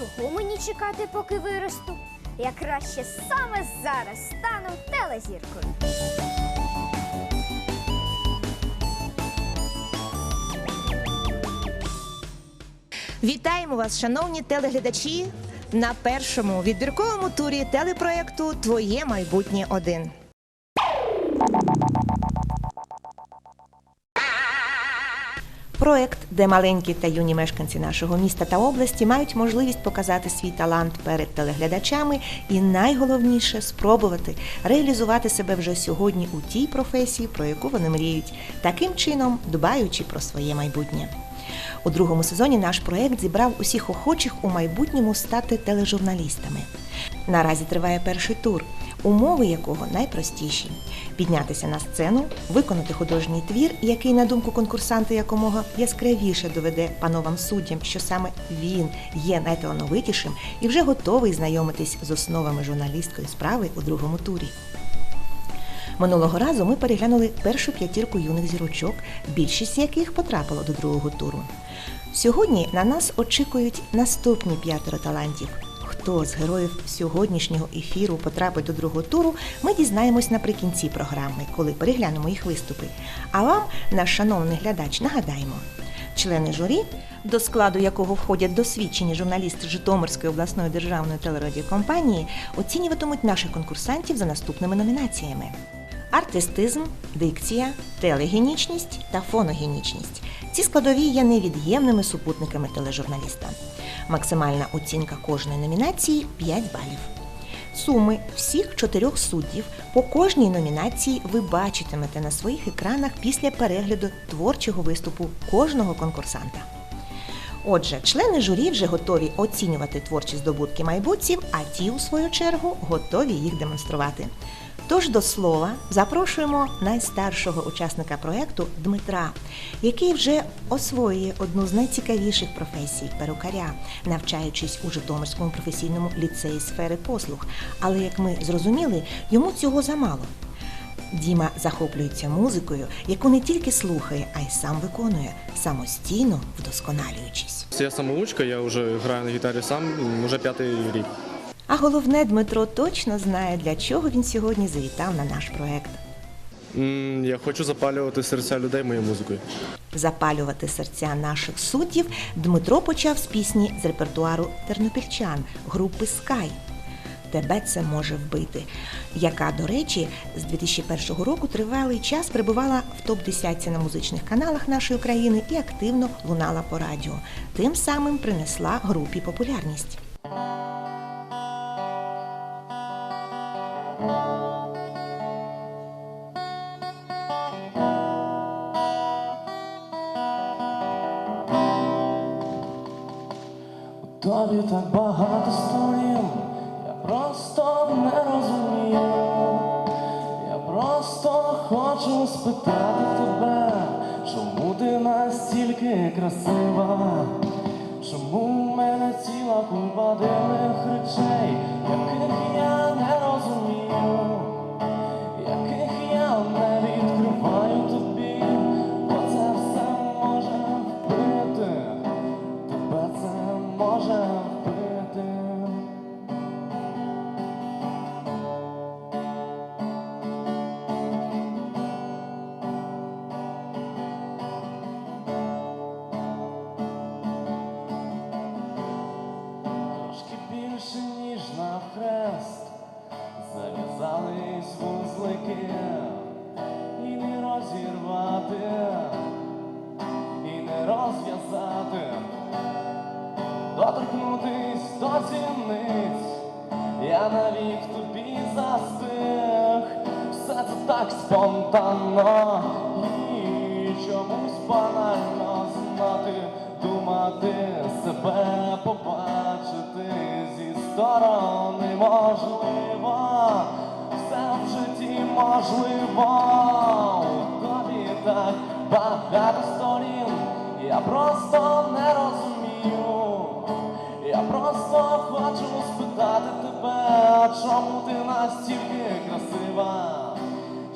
Чого мені чекати, поки виросту? Я краще саме зараз стану телезіркою. Вітаємо вас, шановні телеглядачі, на першому відбірковому турі телепроекту Твоє майбутнє 1 Проект, де маленькі та юні мешканці нашого міста та області мають можливість показати свій талант перед телеглядачами і найголовніше спробувати реалізувати себе вже сьогодні у тій професії, про яку вони мріють, таким чином дбаючи про своє майбутнє. У другому сезоні наш проект зібрав усіх охочих у майбутньому стати тележурналістами. Наразі триває перший тур, умови якого найпростіші: піднятися на сцену, виконати художній твір, який, на думку конкурсанта, якомога яскравіше доведе пановам суддям, що саме він є найталановитішим і вже готовий знайомитись з основами журналістської справи у другому турі. Минулого разу ми переглянули першу п'ятірку юних зірочок, більшість яких потрапила до другого туру. Сьогодні на нас очікують наступні п'ятеро талантів. Хто з героїв сьогоднішнього ефіру потрапить до другого туру, ми дізнаємось наприкінці програми, коли переглянемо їх виступи. А вам, наш шановний глядач, нагадаємо. Члени журі, до складу якого входять досвідчені журналісти Житомирської обласної державної телерадіокомпанії, оцінюватимуть наших конкурсантів за наступними номінаціями: артистизм, дикція, телегенічність та фоногенічність. Ці складові є невід'ємними супутниками тележурналіста. Максимальна оцінка кожної номінації 5 балів. Суми всіх чотирьох суддів по кожній номінації ви бачитимете на своїх екранах після перегляду творчого виступу кожного конкурсанта. Отже, члени журі вже готові оцінювати творчі здобутки майбутців, а ті, у свою чергу, готові їх демонструвати. Тож до слова запрошуємо найстаршого учасника проєкту Дмитра, який вже освоює одну з найцікавіших професій перукаря, навчаючись у Житомирському професійному ліцеї сфери послуг. Але як ми зрозуміли, йому цього замало. Діма захоплюється музикою, яку не тільки слухає, а й сам виконує, самостійно вдосконалюючись. Я самоучка, я вже граю на гітарі сам вже п'ятий рік. А головне, Дмитро точно знає, для чого він сьогодні завітав на наш проект. Я хочу запалювати серця людей моєю музикою. Запалювати серця наших суддів Дмитро почав з пісні з репертуару тернопільчан групи Скай. Тебе це може вбити, яка, до речі, з 2001 року тривалий час перебувала в топ-10 на музичних каналах нашої країни і активно лунала по радіо. Тим самим принесла групі популярність. Тобі так багато сторін, я просто не розумію. Я просто хочу спитати тебе, чому ти настільки красива? Чому в мене ціла купа дивних речей, яких я Трошки ніж на хрест, зав'язались вузлики і не розірвати, і не розв'язати. Доторкнутись до зіниць, я навік тобі застиг, все це так спонтанно зі сторони можливо, все в житті можливо, тобі так багато сторін, я просто не розумію. Я просто хочу спитати тебе, чому ти настільки красива?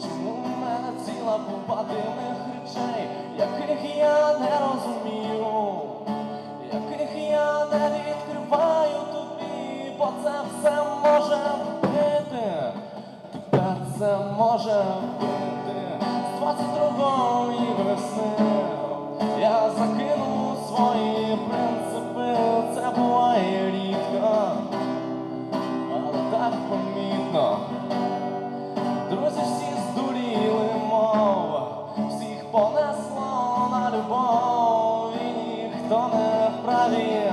Чому в мене ціла купа дивних речей, яких я не розумію, це може вбити з 22-ї весни. Я закину свої принципи, це буває рідко, але так помітно. Друзі всі здуріли, мов, всіх понесло на любов, і ніхто не вправі,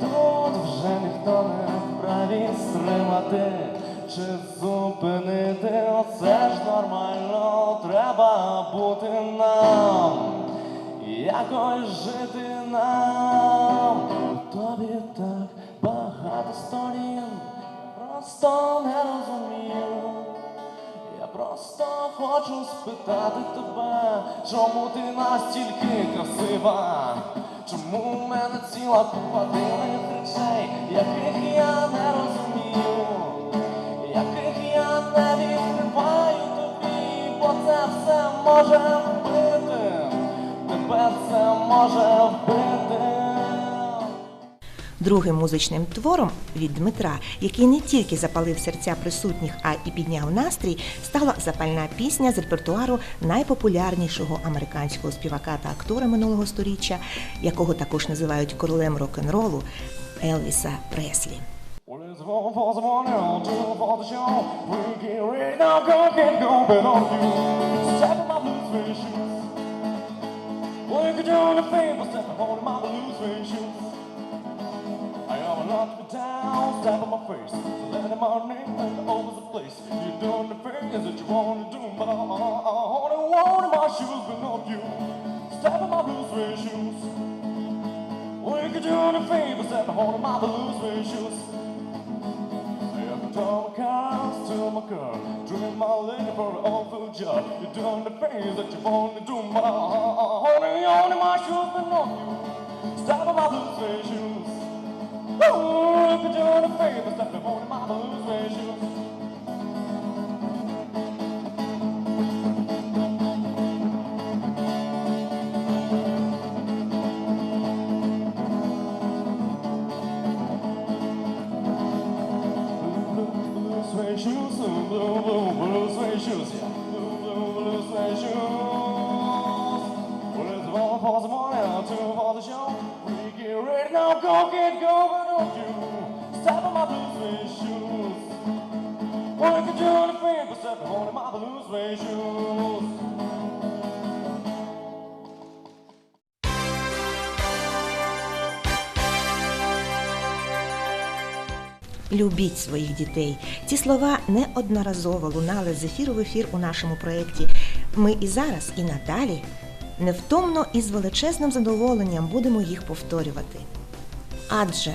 тут вже ніхто не вправі стримати чи зупинити. Оце ж нормально, треба бути нам, якось жити нам. Тобі так багато сторін, просто не розумію. Я просто хочу спитати тебе, чому ти настільки красива? Чому в мене ціла купа дивних речей, яких я не розумію, може вбити, тебе це може вбити. Другим музичним твором від Дмитра, який не тільки запалив серця присутніх, а і підняв настрій, стала запальна пісня з репертуару найпопулярнішого американського співака та актора минулого сторіччя, якого також називають королем рок-н-ролу Елвіса Преслі. Well, it's one for the morning, two for the show. We get ready now, go get going on you. Step in my blue suede shoes. Well, you could do the favor, step on my blue suede shoes. I am a lot to be down, step on my face. So let in my name and over the place. You're doing the things that you want to do, but I, I, I only want my shoes, but not you. Step on my blue suede shoes. Well, you could do the favor, step on my blue suede shoes phone calls to my car Dreaming my lady for an awful job. You're doing the things that you want to do My honey, honey, my shoes belong you Stop my blue fair shoes Oh, if you're doing the favors Stop my blue fair shoes Любіть своїх дітей. Ці слова неодноразово лунали з ефіру в ефір у нашому проєкті. Ми і зараз, і надалі невтомно і з величезним задоволенням будемо їх повторювати. Адже,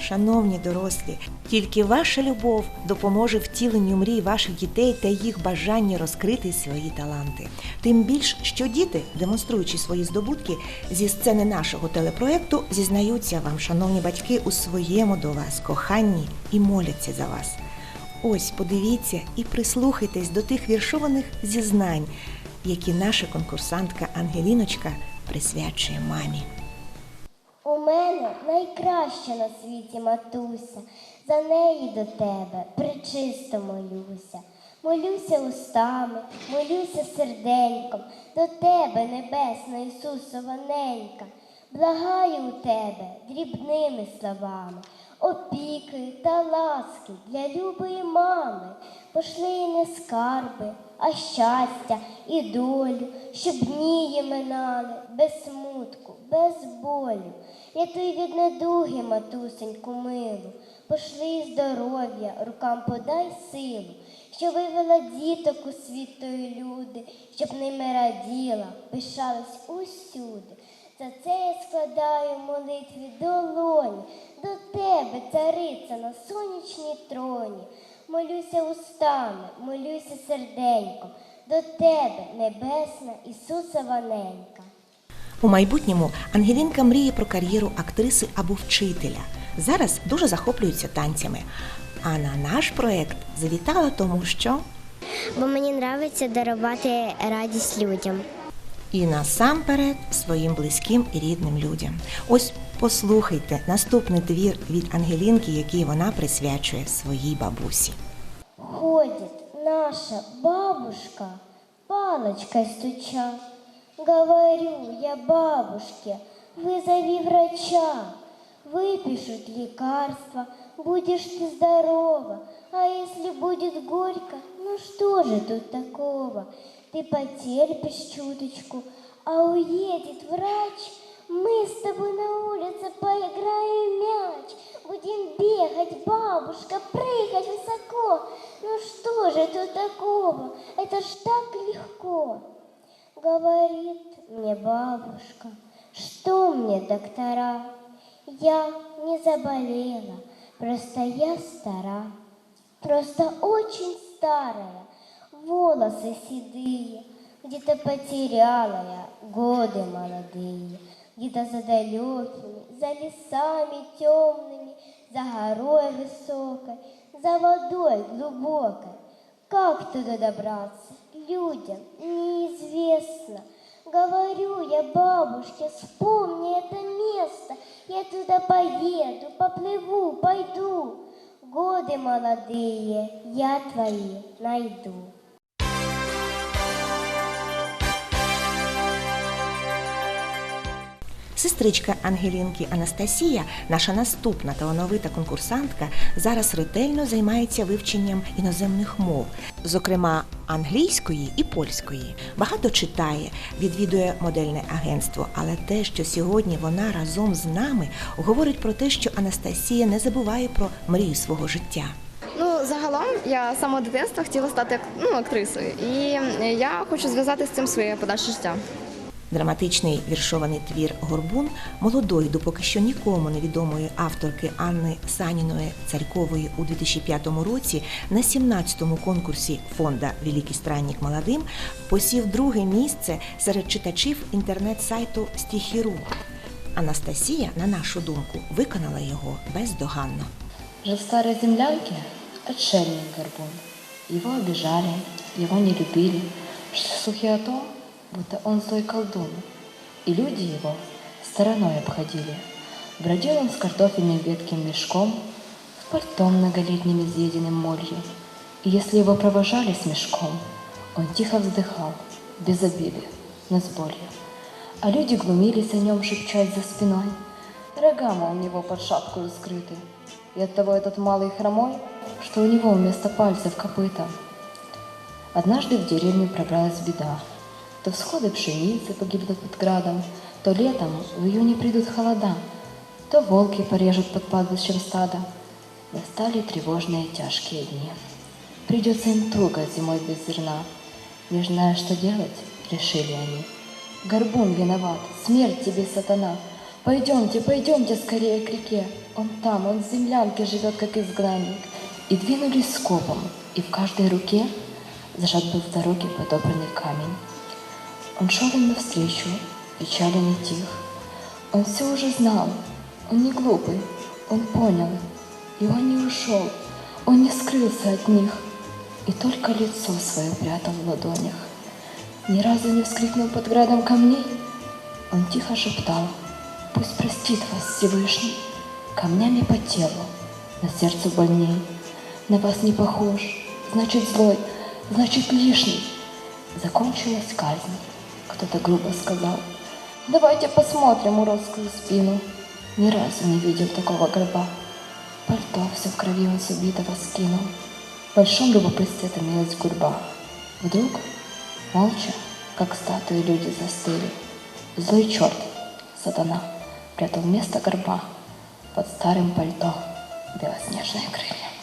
шановні дорослі, тільки ваша любов допоможе втіленню мрій ваших дітей та їх бажання розкрити свої таланти. Тим більш, що діти, демонструючи свої здобутки зі сцени нашого телепроекту, зізнаються вам, шановні батьки, у своєму до вас коханні і моляться за вас. Ось подивіться і прислухайтесь до тих віршованих зізнань, які наша конкурсантка Ангеліночка присвячує мамі. У мене найкраща на світі матуся, за неї до тебе причисто молюся. Молюся устами, молюся серденьком, до тебе, небесна Ісусова ненька. Благаю у тебе дрібними словами, опіки та ласки для любої мами. Пошли їй не скарби, а щастя і долю, щоб дні її минали без смутку, без болю. Рятуй від недуги, матусеньку милу, пошли здоров'я, рукам подай силу, що вивела діток у світ тої люди, щоб ними раділа, пишалась усюди. За це я складаю молитві долоні до тебе, цариця на сонячній троні. Молюся устами, молюся серденьком, до тебе, небесна Ісусова-ненька. У майбутньому Ангелінка мріє про кар'єру актриси або вчителя. Зараз дуже захоплюється танцями. А на наш проект завітала тому, що Бо мені подобається дарувати радість людям і насамперед своїм близьким і рідним людям. Ось послухайте наступний твір від Ангелінки, який вона присвячує своїй бабусі. Ходит наша бабушка, палочкой стуча. Говорю я бабушке, вызови врача. Выпишут лекарства, будешь ты здорова. А если будет горько, ну что же тут такого? Ты потерпишь чуточку, а уедет врач. Мы с тобой на улице поиграем мяч. Будем бегать, бабушка, прыгать высоко. Ну что же тут такого? Это ж так легко. Говорит мне бабушка, что мне доктора? Я не заболела, просто я стара. Просто очень старая, волосы седые, где-то потеряла я годы молодые, где-то за далекими, за лесами темными, за горой высокой, за водой глубокой. Как туда добраться, людям неизвестно. Говорю я бабушке, вспомни это место, я туда поеду, поплыву, пойду. Годы молодые я твои найду. Сестричка Ангелінки Анастасія, наша наступна талановита конкурсантка, зараз ретельно займається вивченням іноземних мов, зокрема англійської і польської. Багато читає, відвідує модельне агентство. Але те, що сьогодні вона разом з нами говорить про те, що Анастасія не забуває про мрію свого життя. Ну, загалом я з самого дитинства хотіла стати ну, актрисою, і я хочу зв'язати з цим своє подальше життя. Драматичний віршований твір Горбун молодої, допоки що нікому невідомої авторки Анни Саніної Царькової у 2005 році на 17-му конкурсі фонда Великий странник молодим посів друге місце серед читачів інтернет-сайту Стіхіру. Анастасія, на нашу думку, виконала його бездоганно. Жил в старой землянке Горбун. Его обижали, его не любили, слухи о будто он злой колдун. И люди его стороной обходили. Бродил он с картофельным ветким мешком, с пальтом многолетним изъеденным молью. И если его провожали с мешком, он тихо вздыхал, без обиды, но с болью. А люди глумились о нем, шепчась за спиной. Рога, мол, у него под шапкой скрыты. И оттого этот малый хромой, что у него вместо пальцев копыта. Однажды в деревню пробралась беда. То всходы пшеницы погибнут под градом, то летом в июне придут холода, то волки порежут под падающим стада. Настали тревожные тяжкие дни. Придется им туго зимой без зерна. Не зная, что делать, решили они. Горбун виноват, смерть тебе, сатана. Пойдемте, пойдемте скорее к реке. Он там, он в землянке живет, как изгнанник. И двинулись скопом, и в каждой руке зажат был в дороге подобранный камень. Он шел им навстречу, печали не тих. Он все уже знал, он не глупый, он понял, и он не ушел, он не скрылся от них, и только лицо свое прятал в ладонях. Ни разу не вскрикнул под градом камней, он тихо шептал, пусть простит вас Всевышний, камнями по телу, на сердце больней. На вас не похож, значит злой, значит лишний. Закончилась казнь, кто-то грубо сказал. Давайте посмотрим уродскую спину. Ни разу не видел такого гроба. Пальто все в крови он с убитого скинул. В большом любопытстве томилась гурьба. Вдруг, молча, как статуи люди застыли. Злой черт, сатана, прятал вместо горба под старым пальто белоснежные крылья.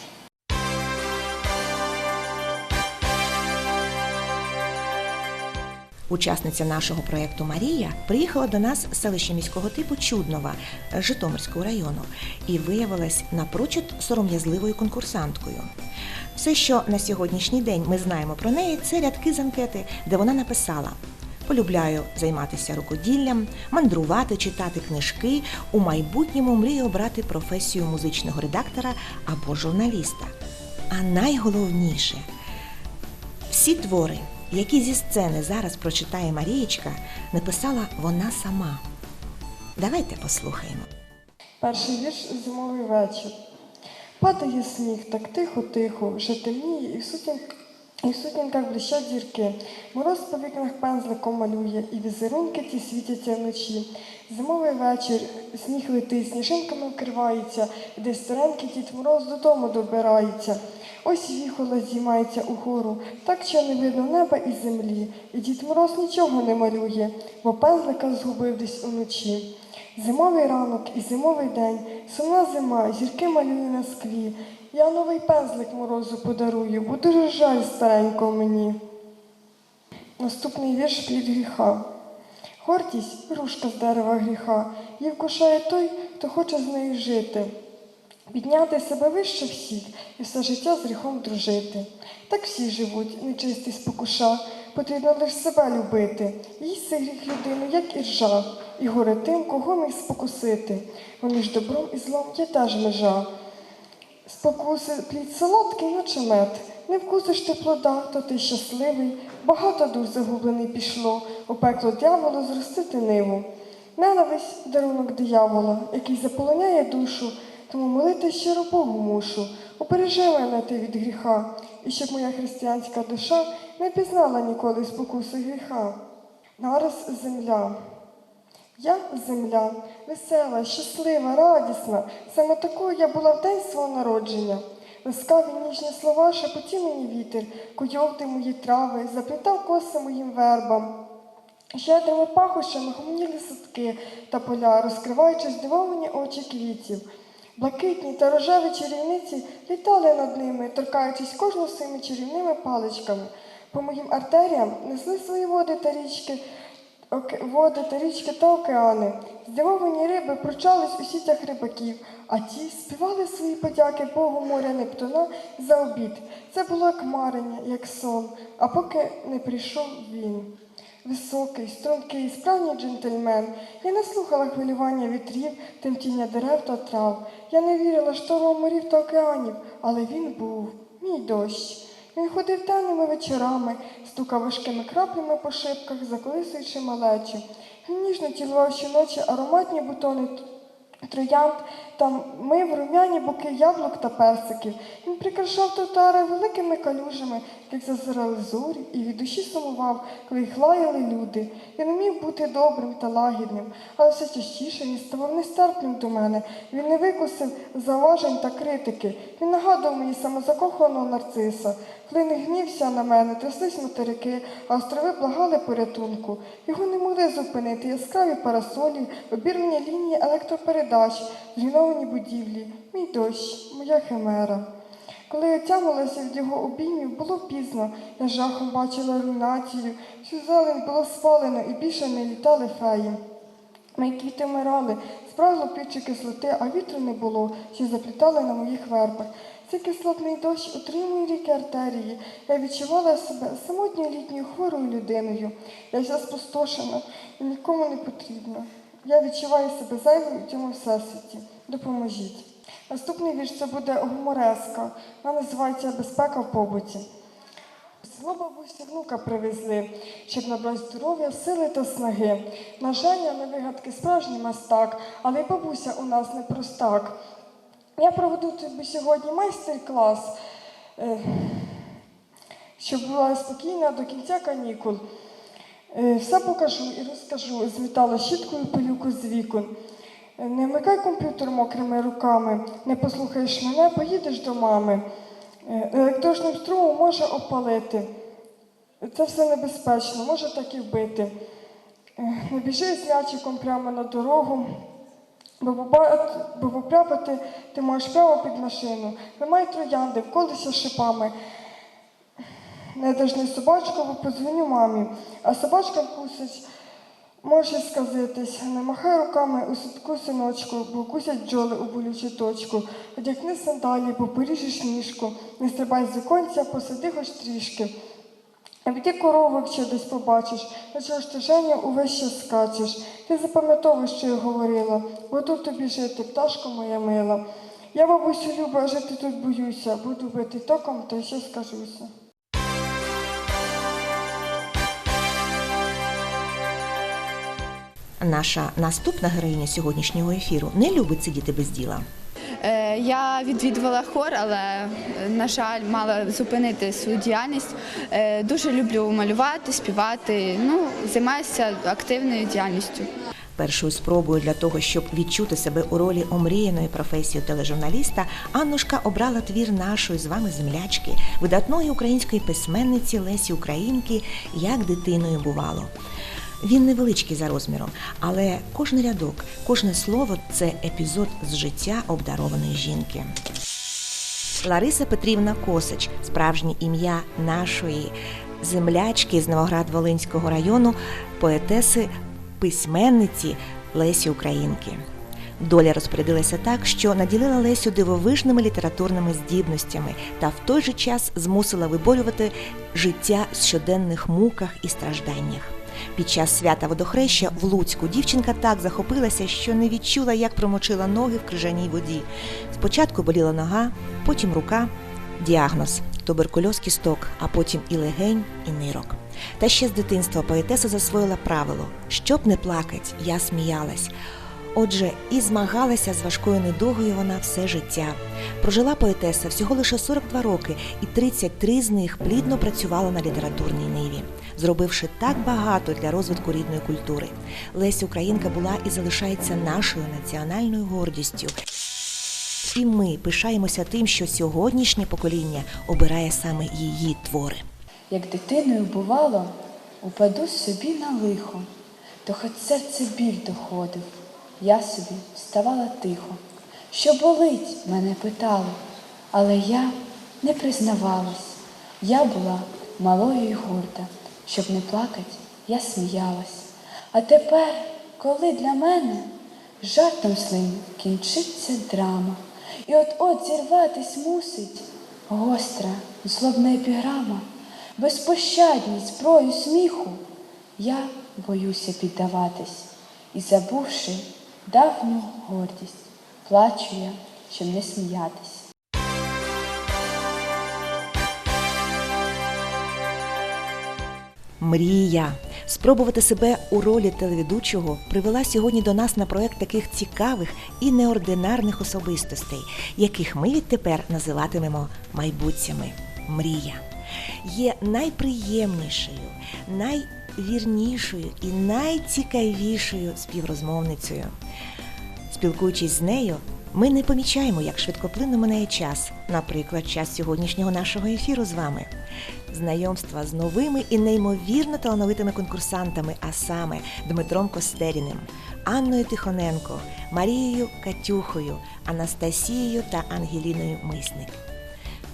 Учасниця нашого проєкту Марія приїхала до нас з селища міського типу Чуднова Житомирського району і виявилась напрочуд сором'язливою конкурсанткою. Все, що на сьогоднішній день ми знаємо про неї, це рядки з анкети, де вона написала: Полюбляю займатися рукоділлям, мандрувати, читати книжки. У майбутньому мрію обрати професію музичного редактора або журналіста. А найголовніше всі твори, які зі сцени зараз прочитає Марієчка, написала вона сама. Давайте послухаємо. Перший вірш зимовий вечір. Падає сніг так тихо-тихо, вже темніє, і в сутінках, і в сутінках блищать зірки. Мороз по вікнах пензликом малює, і візерунки ті світяться вночі. Зимовий вечір, сніг летить, сніжинками вкривається, і десь старенький дід Мороз додому добирається. Ось віхола зіймається угору, так що не видно неба і землі. І дід Мороз нічого не малює, бо пензлика згубив десь уночі. Зимовий ранок і зимовий день, сумна зима, зірки малює на склі. Я новий пензлик морозу подарую, бо дуже жаль старенького мені. Наступний вірш плід гріха. Гордість грушка з дерева гріха, її вкушає той, хто хоче з нею жити. Підняти себе вище всіх і все життя з гріхом дружити. Так всі живуть, нечистий спокуша, потрібно лише себе любити. Цей гріх людину, як і ржа, і горе тим, кого міг спокусити. Бо між добром і злом є теж межа. Спокуси плід солодкий, наче мед. Не вкусиш ти плода, то ти щасливий. Багато дух загублений пішло, у пекло дьяволу зростити ниву. Ненависть дарунок диявола, який заполоняє душу, тому молити щиро Богу мушу. Убережи мене ти від гріха, і щоб моя християнська душа не пізнала ніколи спокуси гріха. Нараз земля. Я земля, весела, щаслива, радісна. Саме такою я була в день свого народження. Ласкаві ніжні слова шепотів мені вітер, куйов ти мої трави, заплітав коси моїм вербам. Щедрими пахощами гомоніли садки та поля, розкриваючи здивовані очі квітів. Блакитні та рожеві чарівниці літали над ними, торкаючись кожного своїми чарівними паличками. По моїм артеріям несли свої води та річки, оке- води та річки та океани. Здивовані риби пручались у сітях рибаків, а ті співали свої подяки Богу моря Нептуна за обід. Це було як марення, як сон, а поки не прийшов він. Високий, стрункий, справжній джентльмен. Я не слухала хвилювання вітрів, тремтіння дерев та трав. Я не вірила штормам морів та океанів, але він був, мій дощ. Він ходив темними вечорами, стукав важкими краплями по шибках, заколисуючи малечу. Він ніжно цілував щоночі ароматні бутони троянд та мив рум'яні боки яблук та персиків. Він прикрашав тротуари великими калюжами, як зазирали зорі, і від душі сумував, коли їх лаяли люди. Він умів бути добрим та лагідним, але все частіше він ставав нестерпним до мене. Він не викусив зауважень та критики. Він нагадував мені самозакоханого нарциса. Коли гнівся на мене, тряслись материки, а острови благали порятунку. Його не могли зупинити яскраві парасолі, обірвані лінії електропередач, зруйновані будівлі, мій дощ, моя химера. Коли я тямилася від його обіймів, було пізно. Я жахом бачила руйнацію, всю зелень було спалено і більше не літали феї. Мої квіти вмирали, спрагло пічі кислоти, а вітру не було, що заплітали на моїх вербах. Цей кислотний дощ утримує ріки артерії. Я відчувала себе самотньою літньою хворою людиною. Я вся спустошена і нікому не потрібна. Я відчуваю себе зайвою у цьому всесвіті. Допоможіть. Наступний вірш це буде гумореска. Вона називається Безпека в побуті. Село бабусі внука привезли, щоб набрати здоров'я, сили та снаги. На жаль, на вигадки справжній мастак, але й бабуся у нас не простак. Я проведу тобі сьогодні майстер-клас, е, щоб була спокійна до кінця канікул. Е, Все покажу і розкажу. Змітала щіткою пилюку з вікон. Не вмикай комп'ютер мокрими руками, не послухаєш мене, поїдеш до мами. Е, Електричним струмом може опалити. Це все небезпечно, може так і вбити. Е, Не біжи з м'ячиком прямо на дорогу, бо, потрапити ти можеш прямо під машину. Вимай троянди, вколися шипами. не дожни собачку, бо подзвоню мамі, а собачка вкусить. Може сказитись, не махай руками у садку синочку, бо кусять бджоли у болючу точку. Одягни сандалі, бо поріжеш ніжку, не стрибай з віконця, посиди хоч трішки. Веди корову, якщо десь побачиш, а чого ж ти Женя увесь час скачеш. Ти запам'ятовуй, що я говорила, бо тут тобі жити, пташко моя мила. Я, бабусю, люблю, а жити тут боюся, буду бити током, та ще скажуся. Наша наступна героїня сьогоднішнього ефіру не любить сидіти без діла. Е, Я відвідувала хор, але, е, на жаль, мала зупинити свою діяльність. Е, Дуже люблю малювати, співати. Ну, займаюся активною діяльністю. Першою спробою для того, щоб відчути себе у ролі омріяної професії тележурналіста, Аннушка обрала твір нашої з вами землячки, видатної української письменниці Лесі Українки Як дитиною бувало. Він невеличкий за розміром, але кожен рядок, кожне слово це епізод з життя обдарованої жінки. Лариса Петрівна Косач, справжнє ім'я нашої землячки з Новоград-Волинського району, поетеси, письменниці Лесі Українки. Доля розпорядилася так, що наділила Лесю дивовижними літературними здібностями та в той же час змусила виборювати життя в щоденних муках і стражданнях. Під час свята водохреща в Луцьку дівчинка так захопилася, що не відчула, як промочила ноги в крижаній воді. Спочатку боліла нога, потім рука, діагноз туберкульоз кісток, а потім і легень, і нирок. Та ще з дитинства поетеса засвоїла правило: щоб не плакать, я сміялась. Отже, і змагалася з важкою недугою вона все життя. Прожила поетеса всього лише 42 роки, і 33 з них плідно працювала на літературній ниві, зробивши так багато для розвитку рідної культури. Леся Українка була і залишається нашою національною гордістю. І ми пишаємося тим, що сьогоднішнє покоління обирає саме її твори. Як дитиною бувало, упаду собі на лихо, то хоч серце біль доходив, я собі вставала тихо. Що болить, мене питали, але я не признавалась. Я була малою і горда, щоб не плакать, я сміялась. А тепер, коли для мене жартом злим кінчиться драма, і от-от зірватись мусить гостра, злобна епіграма, безпощадність зброю сміху, я боюся піддаватись і, забувши давню гордість, плачу я, щоб не сміятись. Мрія спробувати себе у ролі телеведучого привела сьогодні до нас на проект таких цікавих і неординарних особистостей, яких ми відтепер називатимемо майбутцями. Мрія є найприємнішою, найвірнішою і найцікавішою співрозмовницею. Спілкуючись з нею, ми не помічаємо, як швидкоплинно минає час, наприклад, час сьогоднішнього нашого ефіру з вами. Знайомства з новими і неймовірно талановитими конкурсантами, а саме Дмитром Костеріним, Анною Тихоненко, Марією Катюхою, Анастасією та Ангеліною Мисник.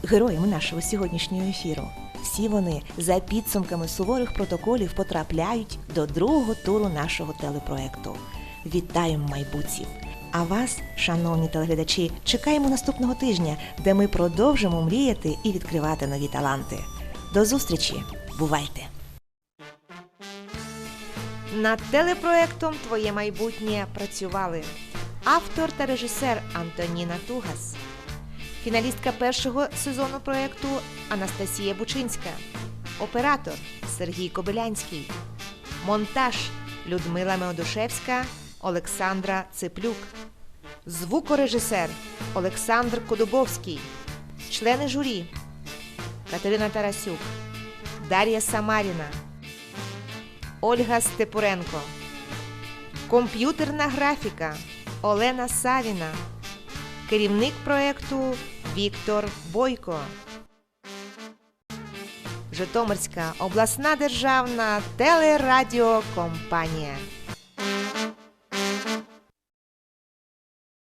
Героями нашого сьогоднішнього ефіру. Всі вони за підсумками суворих протоколів потрапляють до другого туру нашого телепроекту. Вітаємо майбутців! А вас, шановні телеглядачі, чекаємо наступного тижня, де ми продовжимо мріяти і відкривати нові таланти. До зустрічі! Бувайте! Над телепроектом Твоє майбутнє працювали автор та режисер Антоніна Тугас, фіналістка першого сезону проекту Анастасія Бучинська, оператор Сергій Кобилянський, монтаж Людмила Меодушевська, Олександра Циплюк, звукорежисер Олександр Кодубовський, члени журі Катерина Тарасюк, Дар'я Самаріна, Ольга Степуренко, комп'ютерна графіка Олена Савіна, керівник проекту Віктор Бойко. Житомирська обласна державна телерадіокомпанія.